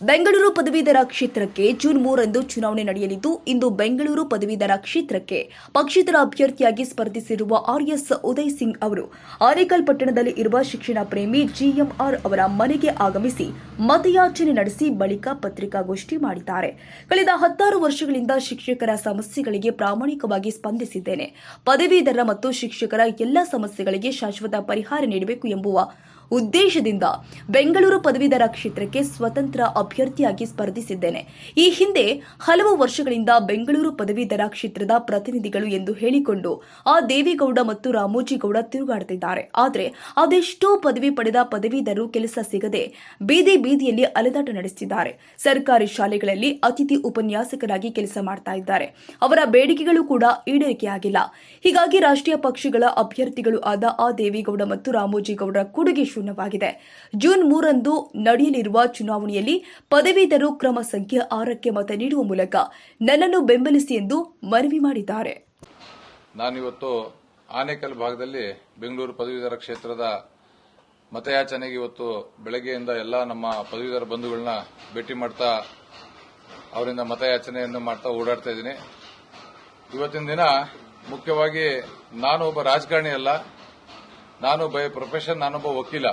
ಬೆಂಗಳೂರು ಪದವೀಧರ ಕ್ಷೇತ್ರಕ್ಕೆ ಜೂನ್ ಮೂರಂದು ಚುನಾವಣೆ ನಡೆಯಲಿದ್ದು, ಇಂದು ಬೆಂಗಳೂರು ಪದವೀಧರ ಕ್ಷೇತ್ರಕ್ಕೆ ಪಕ್ಷೇತರ ಅಭ್ಯರ್ಥಿಯಾಗಿ ಸ್ಪರ್ಧಿಸಿರುವ ಆರ್ಎಸ್ ಉದಯ್ ಸಿಂಗ್ ಅವರು ಆರೇಕಲ್ ಪಟ್ಟಣದಲ್ಲಿ ಇರುವ ಶಿಕ್ಷಣ ಪ್ರೇಮಿ ಜಿಎಂಆರ್ ಅವರ ಮನೆಗೆ ಆಗಮಿಸಿ ಮತಯಾಚನೆ ನಡೆಸಿ ಬಳಿಕ ಪತ್ರಿಕಾಗೋಷ್ಠಿ ಮಾಡಿದ್ದಾರೆ. ಕಳೆದ ಹತ್ತಾರು ವರ್ಷಗಳಿಂದ ಶಿಕ್ಷಕರ ಸಮಸ್ಯೆಗಳಿಗೆ ಪ್ರಾಮಾಣಿಕವಾಗಿ ಸ್ಪಂದಿಸಿದ್ದೇನೆ. ಪದವೀಧರ ಮತ್ತು ಶಿಕ್ಷಕರ ಎಲ್ಲ ಸಮಸ್ಯೆಗಳಿಗೆ ಶಾಶ್ವತ ಪರಿಹಾರ ನೀಡಬೇಕು ಎಂಬುವ ಉದ್ದೇಶದಿಂದ ಬೆಂಗಳೂರು ಪದವೀಧರ ಕ್ಷೇತ್ರಕ್ಕೆ ಸ್ವತಂತ್ರ ಅಭ್ಯರ್ಥಿಯಾಗಿ ಸ್ಪರ್ಧಿಸಿದ್ದೇನೆ. ಈ ಹಿಂದೆ ಹಲವು ವರ್ಷಗಳಿಂದ ಬೆಂಗಳೂರು ಪದವೀಧರ ಕ್ಷೇತ್ರದ ಪ್ರತಿನಿಧಿಗಳು ಎಂದು ಹೇಳಿಕೊಂಡು ಆ ದೇವೇಗೌಡ ಮತ್ತು ರಾಮೋಜಿಗೌಡ ತಿರುಗಾಡುತ್ತಿದ್ದಾರೆ ಆದರೆ ಅದೆಷ್ಟೋ ಪದವಿ ಪಡೆದ ಪದವೀಧರರು ಕೆಲಸ ಸಿಗದೆ ಬೀದಿ ಬೀದಿಯಲ್ಲಿ ಅಲೆದಾಟ ನಡೆಸುತ್ತಿದ್ದಾರೆ ಸರ್ಕಾರಿ ಶಾಲೆಗಳಲ್ಲಿ ಅತಿಥಿ ಉಪನ್ಯಾಸಕರಾಗಿ ಕೆಲಸ ಮಾಡ್ತಾ ಇದ್ದಾರೆ. ಅವರ ಬೇಡಿಕೆಗಳು ಕೂಡ ಈಡೇರಿಕೆಯಾಗಿಲ್ಲ ಹೀಗಾಗಿ ರಾಷ್ಟ್ರೀಯ ಪಕ್ಷಗಳ ಅಭ್ಯರ್ಥಿಗಳು ಆದ ಆ ದೇವೇಗೌಡ ಮತ್ತು ರಾಮೋಜಿಗೌಡರ ಕೊಡುಗೆ ಶೂನ್ಯವಾಗಿದೆ ಜೂನ್ ಮೂರಂದು ನಡೆಯಲಿರುವ ಚುನಾವಣೆಯಲ್ಲಿ ಪದವೀಧರು ಕ್ರಮ ಸಂಖ್ಯೆ ಆರಕ್ಕೆ ಮತ ನೀಡುವ ಮೂಲಕ ನನ್ನನ್ನು ಬೆಂಬಲಿಸಿ ಎಂದು ಮನವಿ ಮಾಡಿದ್ದಾರೆ. ನಾನಿವತ್ತು ಆನೇಕಲ್ ಭಾಗದಲ್ಲಿ ಬೆಂಗಳೂರು ಪದವೀಧರ ಕ್ಷೇತ್ರದ ಮತಯಾಚನೆಗೆ ಇವತ್ತು ಬೆಳಗ್ಗೆಯಿಂದ ಎಲ್ಲ ನಮ್ಮ ಪದವೀಧರ ಬಂಧುಗಳನ್ನ ಭೇಟಿ ಮಾಡ್ತಾ ಅವರಿಂದ ಮತಯಾಚನೆಯನ್ನು ಮಾಡ್ತಾ ಓಡಾಡ್ತಾ ಇದ್ದೀನಿ. ಇವತ್ತಿನ ದಿನ ಮುಖ್ಯವಾಗಿ ನಾನು ಒಬ್ಬ ರಾಜಕಾರಣಿ ಅಲ್ಲ. ನಾನು ಬೈ ಪ್ರೊಫೆಷನ್, ನಾನೊಬ್ಬ ವಕೀಲ.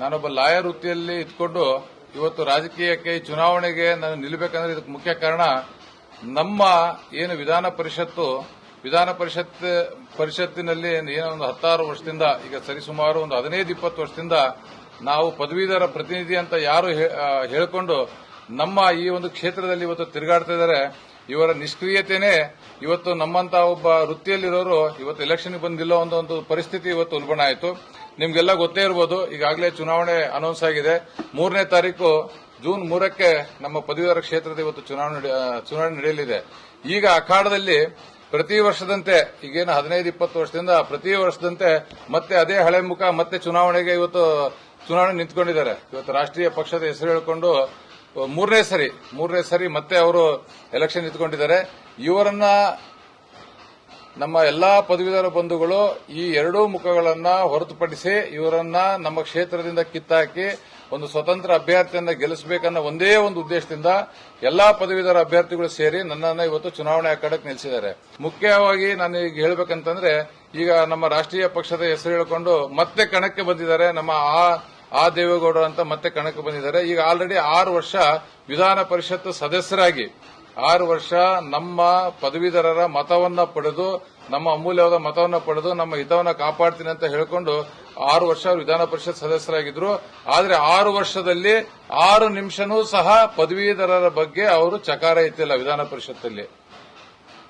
ನಾನೊಬ್ಬ ಲಾಯರ್ ವೃತ್ತಿಯಲ್ಲಿ ಇದ್ಕೊಂಡು ಇವತ್ತು ರಾಜಕೀಯಕ್ಕೆ ಚುನಾವಣೆಗೆ ನಾನು ನಿಲ್ಲಬೇಕಂದ್ರೆ ಇದಕ್ಕೆ ಮುಖ್ಯ ಕಾರಣ ನಮ್ಮ ಏನು ವಿಧಾನ ಪರಿಷತ್ತು, ವಿಧಾನ ಪರಿಷತ್, ಪರಿಷತ್ತಿನಲ್ಲಿ ಏನೋ ಒಂದು ಹತ್ತಾರು ವರ್ಷದಿಂದ, ಈಗ ಸರಿಸುಮಾರು ಒಂದು ಹದಿನೈದು, ಇಪ್ಪತ್ತು ವರ್ಷದಿಂದ ನಾವು ಪದವೀಧರ ಪ್ರತಿನಿಧಿ ಅಂತ ಯಾರು ಹೇಳ್ಕೊಂಡು ನಮ್ಮ ಈ ಒಂದು ಕ್ಷೇತ್ರದಲ್ಲಿ ಇವತ್ತು ತಿರುಗಾಡ್ತಾ ಇದ್ದಾರೆ. ಇವರ ನಿಷ್ಕ್ರಿಯತೆನೇ ಇವತ್ತು ನಮ್ಮಂತ ಒಬ್ಬ ವೃತ್ತಿಯಲ್ಲಿರೋರು ಇವತ್ತು ಎಲೆಕ್ಷನ್ಗೆ ಬಂದಿಲ್ಲ ಅನ್ನೋ ಒಂದು ಪರಿಸ್ಥಿತಿ ಇವತ್ತು ಉಲ್ಬಣ ಆಯಿತು. ನಿಮ್ಗೆಲ್ಲ ಗೊತ್ತೇ ಇರಬಹುದು ಈಗಾಗಲೇ ಚುನಾವಣೆ ಅನೌನ್ಸ್ ಆಗಿದೆ. ಮೂರನೇ ತಾರೀಕು ಜೂನ್ ಮೂರಕ್ಕೆ ನಮ್ಮ ಪದವೀಧರ ಕ್ಷೇತ್ರದ ಇವತ್ತು ಚುನಾವಣೆ ಚುನಾವಣೆ ನಡೆಯಲಿದೆ. ಈಗ ಅಖಾಡದಲ್ಲಿ ಪ್ರತಿ ವರ್ಷದಂತೆ, ಈಗೇನು ಹದಿನೈದು, ಇಪ್ಪತ್ತು ವರ್ಷದಿಂದ ಪ್ರತಿ ವರ್ಷದಂತೆ ಮತ್ತೆ ಅದೇ ಹಳೆ ಮುಖ ಮತ್ತೆ ಚುನಾವಣೆಗೆ ಇವತ್ತು ಚುನಾವಣೆ ನಿಂತ್ಕೊಂಡಿದ್ದಾರೆ. ಇವತ್ತು ರಾಷ್ಟ್ರೀಯ ಪಕ್ಷದ ಹೆಸರು ಹೇಳಿಕೊಂಡು ಮೂರನೇ ಸರಿ ಮೂರನೇ ಸರಿ ಮತ್ತೆ ಅವರು ಎಲೆಕ್ಷನ್ ನಿಂತ್ಕೊಂಡಿದ್ದಾರೆ ಇವರನ್ನ ನಮ್ಮ ಎಲ್ಲಾ ಪದವೀಧರ ಬಂಧುಗಳು ಈ ಎರಡೂ ಮುಖಗಳನ್ನ ಹೊರತುಪಡಿಸಿ ಇವರನ್ನ ನಮ್ಮ ಕ್ಷೇತ್ರದಿಂದ ಕಿತ್ತಾಕಿ ಒಂದು ಸ್ವತಂತ್ರ ಅಭ್ಯರ್ಥಿಯನ್ನ ಗೆಲ್ಲಿಸಬೇಕನ್ನೋ ಒಂದೇ ಒಂದು ಉದ್ದೇಶದಿಂದ ಎಲ್ಲಾ ಪದವೀಧರ ಅಭ್ಯರ್ಥಿಗಳು ಸೇರಿ ನನ್ನನ್ನ ಇವತ್ತು ಚುನಾವಣೆ ಅಖಾಡಕ್ಕೆ ನಿಲ್ಲಿಸಿದ್ದಾರೆ. ಮುಖ್ಯವಾಗಿ ನಾನು ಈಗ ಹೇಳಬೇಕಂತಂದ್ರೆ ಈಗ ನಮ್ಮ ರಾಷ್ಟ್ರೀಯ ಪಕ್ಷದ ಹೆಸರು ಹೇಳಿಕೊಂಡು ಮತ್ತೆ ಕಣಕ್ಕೆ ಬಂದಿದ್ದಾರೆ ನಮ್ಮ ಆ ಆ ದೇವೇಗೌಡರು ಅಂತ ಮತ್ತೆ ಕಣಕ್ಕೆ ಬಂದಿದ್ದಾರೆ. ಈಗ ಆಲ್ರೆಡಿ ಆರು ವರ್ಷ ವಿಧಾನ ಪರಿಷತ್ ಸದಸ್ಯರಾಗಿ, ಆರು ವರ್ಷ ನಮ್ಮ ಪದವೀಧರರ ಮತವನ್ನ ಪಡೆದು, ನಮ್ಮ ಅಮೂಲ್ಯವಾದ ಮತವನ್ನ ಪಡೆದು, ನಮ್ಮ ಹಿತವನ್ನ ಕಾಪಾಡ್ತೀನಿ ಅಂತ ಹೇಳಿಕೊಂಡು ಆರು ವರ್ಷ ವಿಧಾನ ಪರಿಷತ್ ಸದಸ್ಯರಾಗಿದ್ರು. ಆದರೆ ಆರು ವರ್ಷದಲ್ಲಿ ಆರು ನಿಮಿಷನೂ ಸಹ ಪದವೀಧರರ ಬಗ್ಗೆ ಅವರು ಚಕಾರ ಎತ್ತಿಲ್ಲ ವಿಧಾನ ಪರಿಷತ್ತಲ್ಲಿ.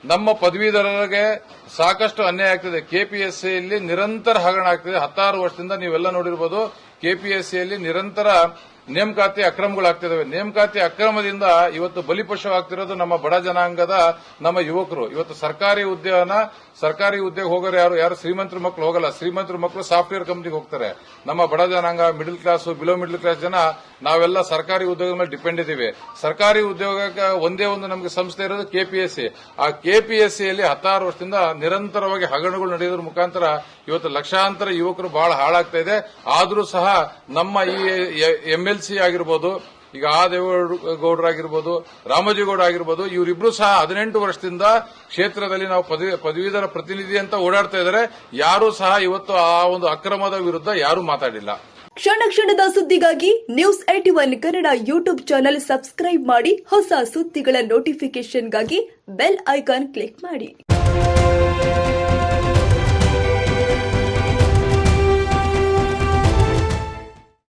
ನಮ್ಮ ಪದವೀಧರರಿಗೆ ಸಾಕಷ್ಟು ಅನ್ಯಾಯ ಆಗ್ತಿದೆ. ಕೆಪಿಎಸ್ಸಿಯಲ್ಲಿ ನಿರಂತರ ಹಗರಣ ಆಗ್ತಿದೆ. ಹತ್ತಾರು ವರ್ಷದಿಂದ ನೀವೆಲ್ಲ ನೋಡಿರ್ಬೋದು, ಕೆಪಿಎಸ್ಸಿಯಲ್ಲಿ ನಿರಂತರ ನೇಮಕಾತಿ ಅಕ್ರಮಗಳಾಗ್ತಿದ್ದಾವೆ ನೇಮಕಾತಿ ಅಕ್ರಮದಿಂದ ಇವತ್ತು ಬಲಿಪಶು ಆಗ್ತಿರೋದು ನಮ್ಮ ಬಡ ಜನಾಂಗದ ನಮ್ಮ ಯುವಕರು. ಇವತ್ತು ಸರ್ಕಾರಿ ಉದ್ಯೋಗನ ಸರ್ಕಾರಿ ಉದ್ಯೋಗ ಹೋಗೋರು ಯಾರು? ಯಾರು ಶ್ರೀಮಂತರ ಮಕ್ಕಳು ಹೋಗಲ್ಲ. ಶ್ರೀಮಂತರ ಮಕ್ಕಳು ಸಾಫ್ಟ್ವೇರ್ ಕಂಪ್ನಿಗೆ ಹೋಗ್ತಾರೆ. ನಮ್ಮ ಬಡ ಜನಾಂಗ middle class below middle class ಜನ ನಾವೆಲ್ಲ ಸರ್ಕಾರಿ ಉದ್ಯೋಗದ ಮೇಲೆ ಡಿಪೆಂಡ್ ಇದ್ದೀವಿ. ಸರ್ಕಾರಿ ಉದ್ಯೋಗಕ್ಕೆ ಒಂದೇ ಒಂದು ನಮಗೆ ಸಂಸ್ಥೆ ಇರೋದು ಕೆಪಿಎಸ್ಸಿ ಆ ಕೆಪಿಎಸ್ಸಿಯಲ್ಲಿ ಹತ್ತಾರು ವರ್ಷದಿಂದ ನಿರಂತರವಾಗಿ ಹಗರಣಗಳು ನಡೆಯೋದ್ರ ಮುಖಾಂತರ ಇವತ್ತು ಲಕ್ಷಾಂತರ ಯುವಕರು ಬಹಳ ಹಾಳಾಗ್ತಾ ಇದೆ. ಆದರೂ ಸಹ ನಮ್ಮ ಈ ಎಂಎಲ್ಸಿ ಆಗಿರ್ಬೋದು, ಈಗ ಆ ದೇವೇಗೌಡರಾಗಿರ್ಬೋದು ರಾಮೋಜಿಗೌಡ ಆಗಿರ್ಬೋದು, ಇವರಿಬ್ರು ಸಹ ಹದಿನೆಂಟು ವರ್ಷದಿಂದ ಕ್ಷೇತ್ರದಲ್ಲಿ ನಾವು ಪದವಿ- ಪದವೀಧರ ಪ್ರತಿನಿಧಿ ಅಂತ ಓಡಾಡ್ತಾ ಇದ್ದಾರೆ. ಯಾರೂ ಸಹ ಇವತ್ತು ಆ ಒಂದು ಅಕ್ರಮದ ವಿರುದ್ಧ ಯಾರೂ ಮಾತಾಡಿಲ್ಲ. ಕ್ಷಣ ಕ್ಷಣದ ಸುದ್ದಿಗಾಗಿ news eighty one Kannada YouTube channel subscribe ಮಾಡಿ, ಹೊಸ ಸುದ್ದಿಗಳ ನೋಟಿಫಿಕೇಶನ್ಗಾಗಿ ಬೆಲ್ ಐಕಾನ್ ಕ್ಲಿಕ್ ಮಾಡಿ.